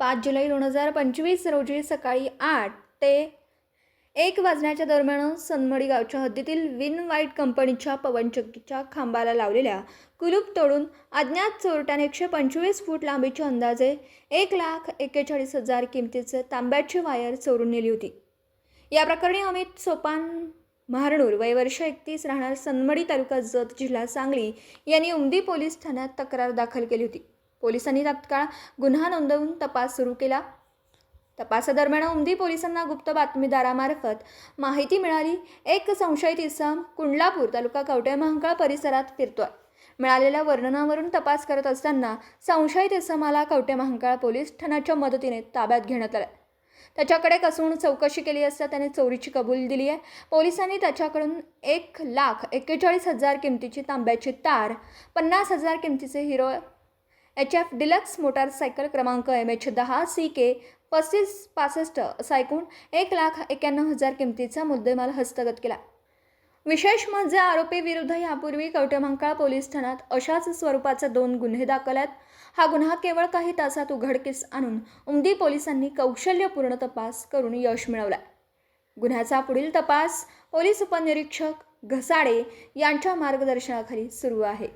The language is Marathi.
पाच जुलै दोन हजार पंचवीस रोजी सकाळी आठ ते एक वाजण्याच्या दरम्यान सनमडी गावच्या हद्दीतील विन वाईट कंपनीच्या पवनचक्कीच्या खांबाला लावलेल्या कुलूप तोडून अज्ञात चोरट्याने एकशे पंचवीस फूट लांबीची अंदाजे एक लाख एक्केचाळीस हजार किमतीचे तांब्याची वायर चोरून नेली होती. या प्रकरणी अमित सोपान महारणूर वय वर्ष एकतीस राहणार सनमडी तालुका जत जिल्हा सांगली यांनी उमदी पोलीस ठाण्यात तक्रार दाखल केली होती. पोलिसांनी तात्काळ गुन्हा नोंदवून तपास सुरू केला. तपासादरम्यान उमदी पोलिसांना गुप्त बातमीदारामार्फत माहिती मिळाली. एक संशयित इसम कुंडलापूर तालुका कवटे महांकाळ परिसरात फिरतोय. मिळालेल्या वर्णनावरून तपास करत असताना संशयित इसमाला कवटे महांकाळ पोलीस ठाण्याच्या मदतीने ताब्यात घेण्यात आलं त्याच्याकडे कसून चौकशी केली असता त्याने चोरीची कबूल दिली आहे. पोलिसांनी त्याच्याकडून एक लाख एक्केचाळीस हजार किमतीची तांब्याची तार पन्नास हजार किमतीचे Hero H F deluxe motorcycle क्रमांक एम एच दहा सी के पस्तीस पासष्ट असा एकूण एक लाख एक्याण्णव हजार किमतीचा मुद्देमाल हस्तगत केला. विशेष म्हणजे आरोपी विरुद्ध यापूर्वी कवटेमंकाळ पोलीस ठाण्यात अशाच स्वरूपाचे दोन गुन्हे दाखल आहेत. हा गुन्हा केवळ काही तासात उघडकीस आणून उमदी पोलिसांनी कौशल्यपूर्ण तपास करून यश मिळवला गुन्ह्याचा पुढील तपास पोलीस उपनिरीक्षक घसाडे यांच्या मार्गदर्शनाखाली सुरू आहे.